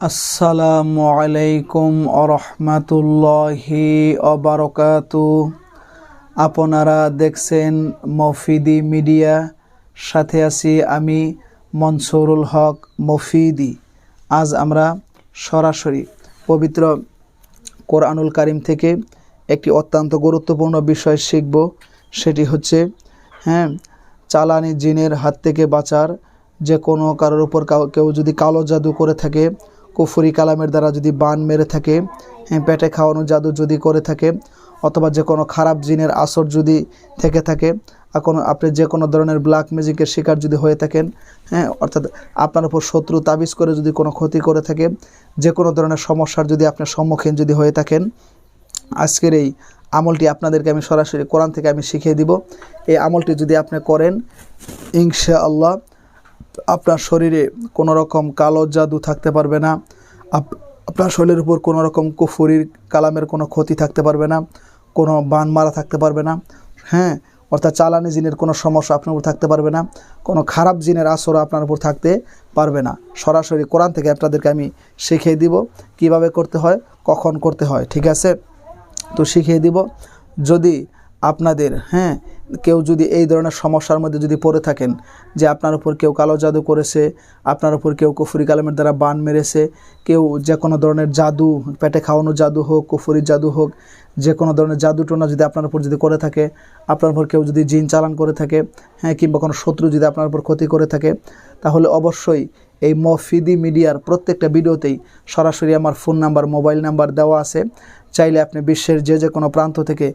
আসসালামু আলাইকুম আরহামাতুল্লাহি অবরকাতু আপনারা দেখছেন মফিদি মিডিয়া, সাথে আছি আমি মনসুরুল হক মফিদি। আজ আমরা সরাসরি পবিত্র কোরআনুল কারিম থেকে একটি অত্যন্ত গুরুত্বপূর্ণ বিষয় শিখব, সেটি হচ্ছে হ্যাঁ চালানি জিনের হাত থেকে বাঁচার। যে কোনো কারোর উপর কাউ- যদি কালো জাদু করে থাকে কুফুরি কালামের দ্বারা যদি বান মেরে থাকে পেটে খাওয়ানো জাদু যদি করে থাকে, অথবা যে কোনো খারাপ জিনের আসর যদি থেকে থাকে কোনো, আপনি যে কোনো ধরনের ব্ল্যাক ম্যাজিকের শিকার যদি হয়ে থাকেন হ্যাঁ অর্থাৎ আপনার উপর শত্রু তাবিজ করে যদি কোনো ক্ষতি করে থাকে, যে কোনো ধরনের সমস্যার যদি আপনার সম্মুখীন যদি হয়ে থাকেন, আজকের এই আমলটি আপনাদেরকে আমি সরাসরি কোরআন থেকে আমি শিখিয়ে দিব। এই আমলটি যদি আপনি করেন ইনশা আল্লাহ আপনার শরীরে কোনো রকম কালো জাদু থাকতে পারবে না, আপ- আপনার শরীরের উপর কোনো রকম কুফুরির কালামের কোনো ক্ষতি থাকতে পারবে না, কোনো বান মারা থাকতে পারবে না হ্যাঁ অর্থাৎ চালানি জিনের কোনো সমস্যা আপনার উপর থাকতে পারবে না, কোনো খারাপ জিনের আসর আপনার উপর থাকতে পারবে না। সরাসরি কোরআন থেকে আপনাদেরকে আমি শিখিয়ে দিব কীভাবে করতে হয়, কখন করতে হয়, ঠিক আছে? তো শিখিয়ে দিব, যদি আপনাদের হ্যাঁ কেউ যদি এই ধরনের সমস্যার মধ্যে যদি পড়ে থাকেন, যে আপনার উপর কেউ কালো জাদু করেছে, আপনার উপর কেউ কুফুরি কালামের দ্বারা বান মেরেছে, কেউ যে কোনো ধরনের জাদু, পেটে খাওয়ানো জাদু হোক, কুফুরি জাদু হোক, যে কোনো ধরনের জাদু টোনা যদি আপনার উপর যদি করে থাকে, আপনার উপর কেউ যদি জিন চালান করে থাকে হ্যাঁ কিংবা কোনো শত্রু যদি আপনার উপর ক্ষতি করে থাকে, তাহলে অবশ্যই এই মফিদি মিডিয়ার প্রত্যেকটা ভিডিওতেই সরাসরি আমার ফোন নাম্বার, মোবাইল নাম্বার দেওয়া আছে। চাইলে আপনি বিশ্বের যে যে কোনো প্রান্ত থেকে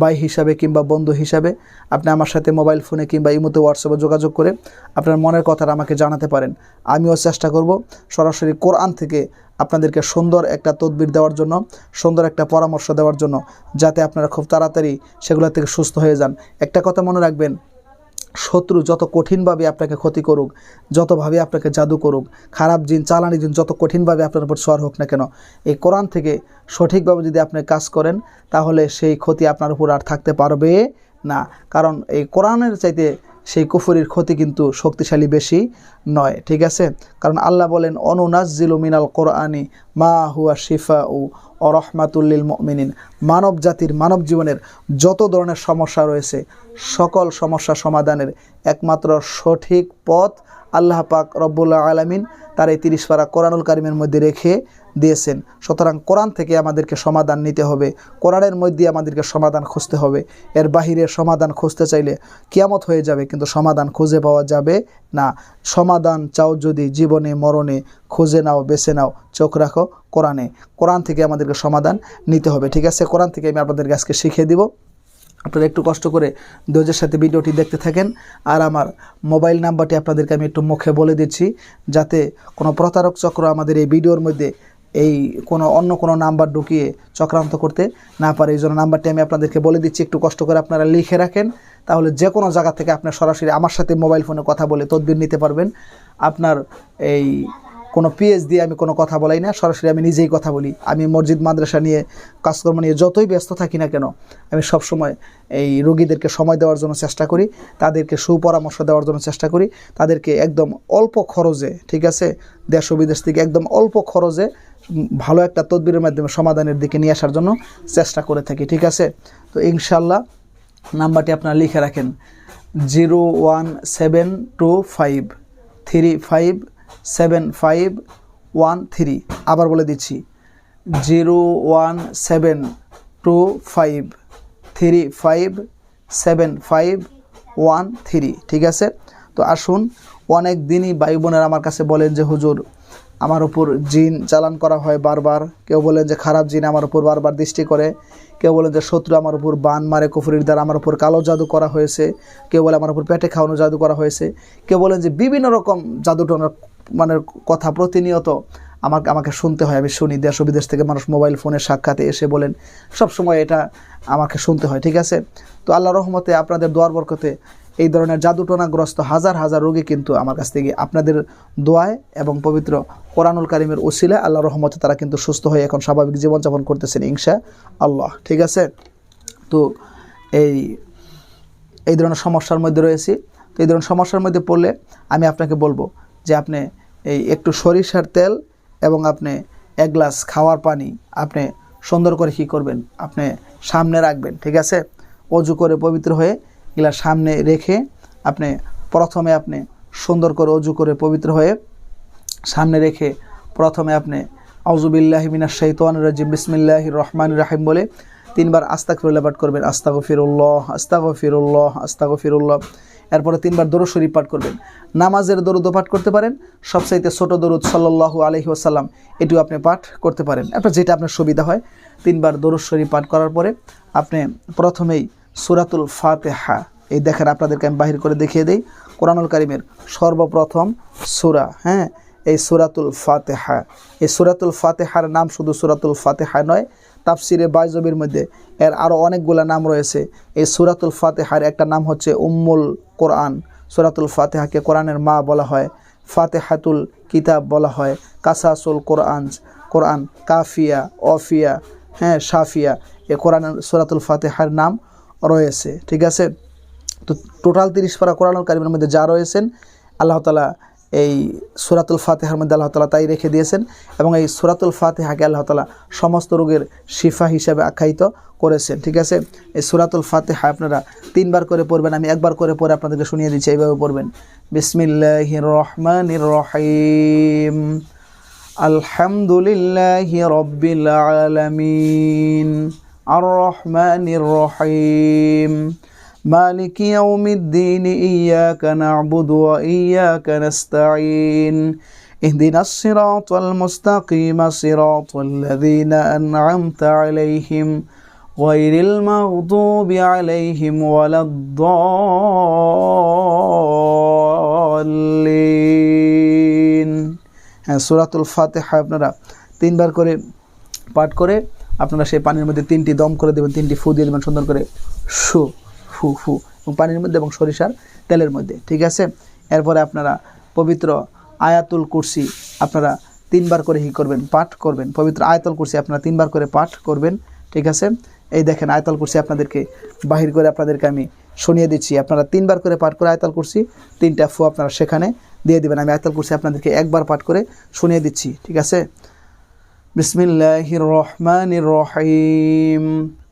বাই হিসাবে কিংবা বন্ধু হিসাবে আপনি আমার সাথে মোবাইল ফোনে কিংবা ইমোতে হোয়াটসঅ্যাপে যোগাযোগ করে আপনার মনের কথাটা আমাকে জানাতে পারেন। আমিও চেষ্টা করব সরাসরি কোরআন থেকে আপনাদেরকে সুন্দর একটা তদবির দেওয়ার জন্য, সুন্দর একটা পরামর্শ দেওয়ার জন্য, যাতে আপনারা খুব তাড়াতাড়ি সেগুলো থেকে সুস্থ হয়ে যান। একটা কথা মনে রাখবেন শত্রু যত কঠিনভাবে আপনাকে ক্ষতি করুক যতভাবে আপনাকে জাদু করুক, খারাপ জিন, চালানি জিন যত কঠিনভাবে আপনার উপর সর হোক না কেন, এই কোরআন থেকে সঠিকভাবে যদি আপনি কাজ করেন, তাহলে সেই ক্ষতি আপনার উপর আর থাকতে পারবে না। কারণ এই কোরআনের চাইতে সেই কুফুরির ক্ষতি কিন্তু শক্তিশালী বেশি নয়, ঠিক আছে? কারণ আল্লাহ বলেন অনুনাজিলু মিনাল কোরআনি মা হুয়া শিফা উ অরহমাতুল্লিল মমিনিন। মানব জাতির মানব জীবনের যত ধরনের সমস্যা রয়েছে, সকল সমস্যা সমাধানের একমাত্র সঠিক পথ আল্লাহ পাক রব্বুল্লাহ আলামিন তার এই তিরিশ পারা কোরআনুল কারিমের মধ্যে রেখে দিয়েছেন। সুতরাং কোরআন থেকে আমাদেরকে সমাধান নিতে হবে। কোরআনের মধ্যে আমাদেরকে সমাধান খুঁজতে হবে। এর বাহিরে সমাধান খুঁজতে চাইলে কিয়ামত হয়ে যাবে, কিন্তু সমাধান খুঁজে পাওয়া যাবে না। সমাধান চাও যদি জীবনে, মরণে, খুঁজে নাও, বেছে নাও, চোখ রাখো কোরআনে। কোরআন থেকে আমাদেরকে সমাধান নিতে হবে। ঠিক আছে? কোরআন থেকে আমি আপনাদেরকে আজকে শিখিয়ে দিব। আপনারা একটু কষ্ট করে ধৈর্যের সাথে ভিডিওটি দেখতে থাকেন। আর আমার মোবাইল নাম্বারটি আপনাদেরকে আমি একটু মুখে বলে দিচ্ছি, যাতে কোনো প্রতারক চক্র আমাদের এই ভিডিওর মধ্যে এই কোনো অন্য কোনো নাম্বার ঢুকিয়ে চক্রান্ত করতে না পারে। এই জন্য নাম্বারটি আমি আপনাদেরকে বলে দিচ্ছি, একটু কষ্ট করে আপনারা লিখে রাখেন। তাহলে যে কোনো জায়গা থেকে আপনার সরাসরি আমার সাথে মোবাইল ফোনে কথা বলে তদবির নিতে পারবেন। আপনার এই কোনো পিএইচ দিয়ে আমি কোনো কথা বলাই না, সরাসরি আমি নিজেই কথা বলি। আমি মসজিদ, মাদ্রাসা নিয়ে, কাজকর্ম নিয়ে যতই ব্যস্ত থাকি না কেন, আমি সব সময় এই রোগীদেরকে সময় দেওয়ার জন্য চেষ্টা করি, তাদেরকে সুপরামর্শ দেওয়ার জন্য চেষ্টা করি, তাদেরকে একদম অল্প খরচে, ঠিক আছে? দেশ ও বিদেশ থেকে একদম অল্প খরচে ভালো একটা তদবিরের মাধ্যমে সমাধানের দিকে নিয়ে আসার জন্য চেষ্টা করে থাকি, ঠিক আছে? তো ইনশাল্লাহ নাম্বারটি আপনারা লিখে রাখেন, zero one seven two five, three five seven five one three আবার বলে দিচ্ছি zero one seven two five three five seven five one three ঠিক আছে? তো আসুন, অনেক দিনই ভাই বোনেরা আমার কাছে বলেন যে, হুজুর, আমার উপর জিন চালান করা হয় বারবার। কেউ বলেন যে, খারাপ জিন আমার উপর বারবার দৃষ্টি করে। কেউ বলেন যে, শত্রু আমার উপর বান মারে, কুফুরির দ্বারা আমার উপর কালো জাদু করা হয়েছে। কেউ বলে, আমার উপর পেটে খাওয়ানো জাদু করা হয়েছে। কেউ বলেন যে, বিভিন্ন রকম জাদু টোনার মানে কথা প্রতিনিয়ত আমাকে আমাকে শুনতে হয়। আমি শুনি দেশ বিদেশ থেকে মানুষ মোবাইল ফোনের সাক্ষাতে এসে বলেন সব সময় এটা আমাকে শুনতে হয়, ঠিক আছে? তো আল্লাহ রহমতে আপনাদের দোয়ার বরকতে এই ধরনের জাদুটনাগ্রস্ত হাজার হাজার রোগী কিন্তু আমার কাছ থেকে আপনাদের দোয়ায় এবং পবিত্র কোরআনুল কারিমের ওসিলে আল্লাহ রহমতে তারা কিন্তু সুস্থ হয়ে এখন স্বাভাবিক জীবনযাপন করতেছেন ইনশা আল্লাহ, ঠিক আছে? তো এই এই ধরনের সমস্যার মধ্যে রয়েছি। তো এই ধরনের সমস্যার মধ্যে পড়লে আমি আপনাকে বলব যে আপনি এই একটু সরিষার তেল এবং আপনি এক গ্লাস খাওয়ার পানি আপনি সুন্দর করে কী করবেন? আপনি সামনে রাখবেন, ঠিক আছে? অজু করে পবিত্র হয়ে এগুলা সামনে রেখে আপনি প্রথমে আপনি সুন্দর করে অজু করে পবিত্র হয়ে সামনে রেখে প্রথমে আপনি আউজুবিল্লাহ মিনা শৈতান রাজিম বিসমিল্লাহ রহমান রাহিম বলে তিনবার আস্তাক ফিরুল্লাহ পাঠ করবেন। আস্তাগ ফিরুল্লাহ আস্তাগ ফিরুল্লাহ আস্তাগ ফিরুল্লাহ এরপরে তিনবার দরুদ শরীফ পাঠ করবেন। নামাজের দরুদও পাঠ করতে পারেন, সবচাইতে ছোট দরুদ সাল্লাল্লাহু আলহি আসাল্লাম এটিও আপনি পাঠ করতে পারেন। এরপর যেটা আপনার সুবিধা হয়, তিনবার দরুদ শরীফ পাঠ করার পরে আপনি প্রথমেই সুরাতুল ফাতেহা, এই দেখেন আপনাদেরকে আমি বাহির করে দেখিয়ে দিই, কোরআনুল কারিমের সর্বপ্রথম সুরা হ্যাঁ? এই সুরাতুল ফাতেহা, এই সুরাতুল ফাতেহার নাম শুধু সুরাতুল ফাতেহা নয় তাফসিরে বাইজবির মধ্যে। এর আরও অনেকগুলো নাম রয়েছে। এই সুরাতুল ফাতেহার একটা নাম হচ্ছে উম্মুল কোরআন। সুরাতুল ফাতেহাকে কোরআনের মা বলা হয়। ফাতেহাতুল কিতাব বলা হয়। কাসাসুল কোরআন কোরআন কাফিয়া, অফিয়া হ্যাঁ সাফিয়া এ কোরআন সুরাতুল ফাতেহার নাম রয়েছে। ঠিক আছে? তো টোটাল তিরিশ পারা কোরআনুল কারিমের মধ্যে যা রয়েছেন, আল্লাহ তালা এই সুরাতুল ফাতেহার মধ্যে আল্লাহ তালা তাই রেখে দিয়েছেন এবং এই সুরাতুল ফাতেহাকে আল্লাহ তালা সমস্ত রোগের শিফা হিসাবে আখ্যায়িত করেছেন। ঠিক আছে? এই সুরাতুল ফাতেহা আপনারা তিনবার করে পড়বেন, আমি একবার করে পরে আপনাদেরকে শুনিয়ে দিচ্ছি, এইভাবে পড়বেন। বিসমিল্লাহ রহমান রহিম। আলহামদুলিল্লাহ রব্বিল আলামিন। আর রহমানির রহিম। مالك يوم الدين إياك نعبد وإياك نستعين اهدنا الصراط المستقيم صراط الذين أنعمت عليهم غير المغضوب عليهم ولا الضالين হ্যাঁ সুরাতুল ফাতেহা আপনারা তিনবার করে পাঠ করে আপনারা সেই পানির মধ্যে তিনটি দম করে দেবেন তিনটি ফু দিয়ে দেবেন সুন্দর করে সু ফু ফু এবং পানির মধ্যে এবং সরিষার তেলের মধ্যে, ঠিক আছে? এরপরে আপনারা পবিত্র আয়াতুল কুরসি আপনারা তিনবার করে হি করবেন, পাঠ করবেন। পবিত্র আয়াতুল কুরসি আপনারা তিনবার করে পাঠ করবেন, ঠিক আছে? এই দেখেন আয়তাল কুরসি আপনাদেরকে বাহির করে আপনাদেরকে আমি শুনিয়ে দিচ্ছি। আপনারা তিনবার করে পাঠ করে আয়তাল কুরসি, তিনটা ফু আপনারা সেখানে দিয়ে দেবেন। আমি আয়তাল কুরসি আপনাদেরকে একবার পাঠ করে শুনিয়ে দিচ্ছি, ঠিক আছে? বিসমিল্লাহির রহমানির রহিম।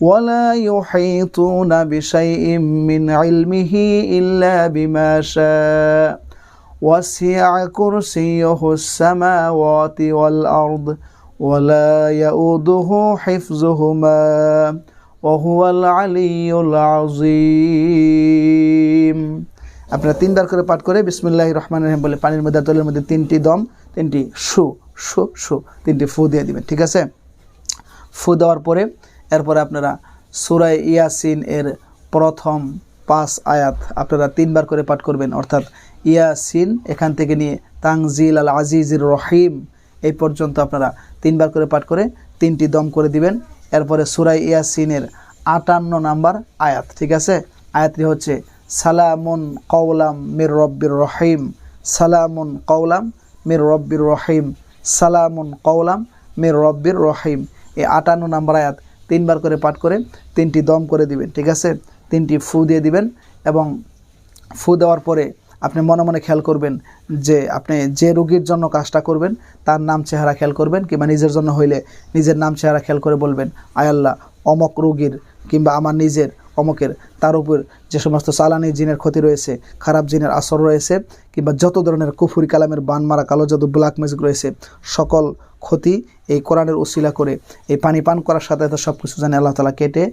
ولا يحيطون بشيء من علمه إلا بما شاء وسع كرسيه السماوات والأرض ولا يؤوده حفظهما وهو العلي العظيم আপনারা তিনবার করে পাঠ করে বিসমুল্লাহ রহমান রহিম বলে পানির মধ্যে তলের মধ্যে তিনটি দম তিনটি সু সু সু তিনটি ফু দিয়ে দিবেন ঠিক আছে ফু দেওয়ার পরে এরপরে আপনারা সুরায় ইয়াসিন এর প্রথম পাঁচ আয়াত আপনারা তিনবার করে পাঠ করবেন। অর্থাৎ ইয়াসিন এখান থেকে নিয়ে তাংজিল আল আজিজির রহিম এই পর্যন্ত আপনারা তিনবার করে পাঠ করে তিনটি দম করে দিবেন। এরপরে সুরাই ইয়াসিনের আটান্ন নাম্বার আয়াত, ঠিক আছে? আয়াতটি হচ্ছে, সালামুন কৌলাম মির রব্বির রহিম, সালামুন কৌলাম মির রব্বির রহিম, সালামুন কৌলাম মির রব্বির রহিম। এই আটান্ন নাম্বার আয়াত তিনবার করে পাঠ করে তিনটি দম করে দিবেন, ঠিক আছে? তিনটি ফু দিয়ে দিবেন এবং ফু দেওয়ার পরে আপনি মনে মনে খেয়াল করবেন যে আপনি যে রোগীর জন্য কাজটা করবেন, তার নাম চেহারা খেয়াল করবেন কিংবা নিজের জন্য হইলে নিজের নাম চেহারা খেয়াল করে বলবেন আয়াল্লাহ অমক রোগীর কিংবা আমার নিজের অমকের, তার উপর যে সমস্ত চালানি জিনের ক্ষতি রয়েছে, খারাপ জিনের আসর রয়েছে কিংবা যত ধরনের কুফুরি কালামের বান মারা কালো জাদু, ব্ল্যাক ম্যাজিক রয়েছে, সকল ক্ষতি এই কোরআনের উসিলা করে এই পানি পান করার সাথে সাথে সব কিছু জানে আল্লাহ তালা কেটে,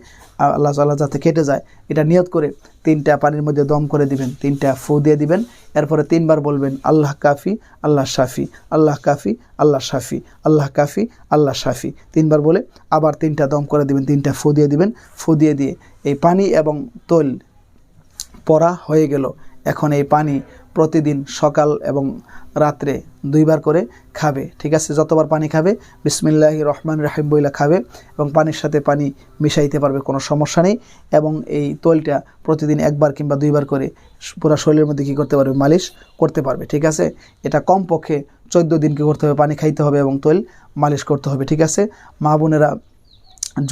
আল্লাহ তাল্লাহ যাতে কেটে যায়, এটা নিয়ত করে তিনটা পানির মধ্যে দম করে দিবেন, তিনটা ফু দিয়ে দিবেন, এরপরে তিনবার বলবেন, আল্লাহ কাফি, আল্লাহ শাফি, আল্লাহ কাফি, আল্লাহ শাফি, আল্লাহ কাফি, আল্লাহ শাফি। তিনবার বলে আবার তিনটা দম করে দিবেন, তিনটা ফু দিয়ে দিবেন, ফু দিয়ে দিয়ে এই পানি এবং তৈল পরা হয়ে গেল। এখন এই পানি প্রতিদিন সকাল এবং রাত্রে দুইবার করে খাবে, ঠিক আছে? যতবার পানি খাবে বিসমিল্লাহ রহমান রাহিম বইলা খাবে এবং পানির সাথে পানি মিশাইতে পারবে, কোনো সমস্যা নেই। এবং এই তৈলটা প্রতিদিন একবার কিংবা দুইবার করে পুরো শরীরের মধ্যে কী করতে পারবে? মালিশ করতে পারবে, ঠিক আছে? এটা কমপক্ষে চোদ্দ দিন কী করতে হবে, পানি খাইতে হবে এবং তৈল মালিশ করতে হবে, ঠিক আছে? মা বোনেরা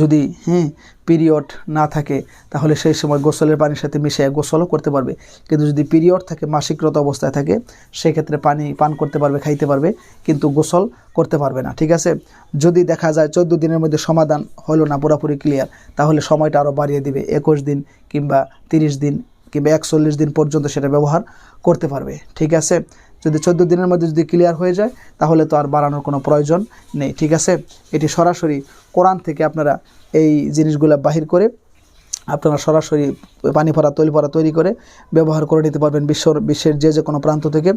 যদি হ্যাঁ পিরিয়ড না থাকে, তাহলে সেই সময় গোসলের পানির সাথে মিশিয়ে গোসলও করতে পারবে। কিন্তু যদি পিরিয়ড থাকে, মাসিকরত অবস্থায় থাকে, সেক্ষেত্রে পানি পান করতে পারবে, খাইতে পারবে, কিন্তু গোসল করতে পারবে না, ঠিক আছে? যদি দেখা যায় চোদ্দ দিনের মধ্যে সমাধান হলো না, পুরোপুরি ক্লিয়ার তাহলে সময়টা আরও বাড়িয়ে দিবে, একুশ দিন কিংবা তিরিশ দিন কিংবা একচল্লিশ দিন পর্যন্ত সেটা ব্যবহার করতে পারবে, ঠিক আছে? যদি চোদ্দ দিনের মধ্যে যদি ক্লিয়ার হয়ে যায়, তাহলে তো আর বাড়ানোর কোনো প্রয়োজন নেই, ঠিক আছে? এটি সরাসরি কোরআন থেকে আপনারা এই জিনিসগুলো বাহির করে আপনারা সরাসরি পানি ভরা, তৈল ভরা তৈরি করে ব্যবহার করে নিতে পারবেন বিশ্বর বিশ্বের যে যে কোনো প্রান্ত থেকে।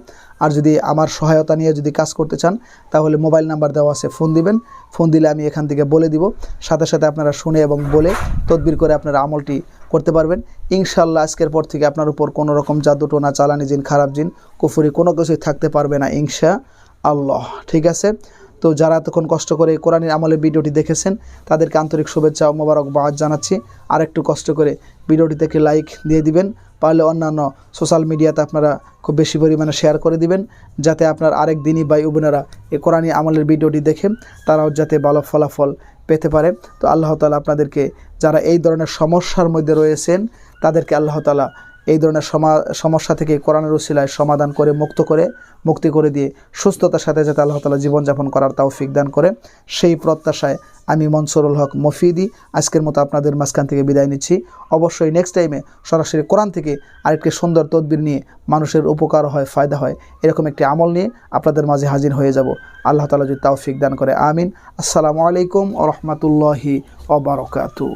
আর যদি আমার সহায়তা নিয়ে যদি কাজ করতে চান, তাহলে মোবাইল নাম্বার দেওয়া আছে, ফোন দিবেন। ফোন দিলে আমি এখান থেকে বলে দিব। সাথে সাথে আপনারা শুনে এবং বলে তদবির করে আপনারা আমলটি করতে পারবেন। ইনশাল্লাহ আজকের পর থেকে আপনার উপর কোনো রকম জাদু টোনা, চালানি জিন, খারাপ জিন, কুফুরি কোনো কিছুই থাকতে পারবে না ইনশা আল্লাহ ঠিক আছে? তো যারা এতক্ষণ কষ্ট করে কোরআনের আমলের ভিডিওটি দেখেছেন, তাদেরকে আন্তরিক শুভেচ্ছা ও মোবারক বাদ জানাচ্ছি। আর একটু কষ্ট করে ভিডিওটি থেকে লাইক দিয়ে দিবেন, পারলে অন্যান্য সোশ্যাল মিডিয়াতে আপনারা খুব বেশি পরিমাণে শেয়ার করে দিবেন, যাতে আপনার আরেক দিনই বাই বোনেরা এই কোরআনী আমলের ভিডিওটি দেখেন, তারাও যাতে ভালো ফলাফল পেতে পারে। তো আল্লাহ তালা আপনাদেরকে, যারা এই ধরনের সমস্যার মধ্যে রয়েছেন, তাদেরকে আল্লাহ তালা এই ধরনের সমা, সমস্যা থেকে কোরআনের উসিলায় সমাধান করে, মুক্ত করে, মুক্তি করে দিয়ে সুস্থতার সাথে যাতে আল্লাহ তালা জীবনযাপন করার তৌফিক দান করে, সেই প্রত্যাশায় আমি মনসুরুল হক মফিদি আজকের মতো আপনাদের মাঝখান থেকে বিদায় নিচ্ছি। অবশ্যই নেক্সট টাইমে সরাসরি কোরআন থেকে আরেকটি সুন্দর তদবির নিয়ে মানুষের উপকার হয়, ফায়দা হয়, এরকম একটি আমল নিয়ে আপনাদের মাঝে হাজির হয়ে যাব। আল্লাহ তালা যদি তৌফিক দান করে, আমিন। আসসালামু আলাইকুম ও রহমতুল্লাহি ওবরকাতু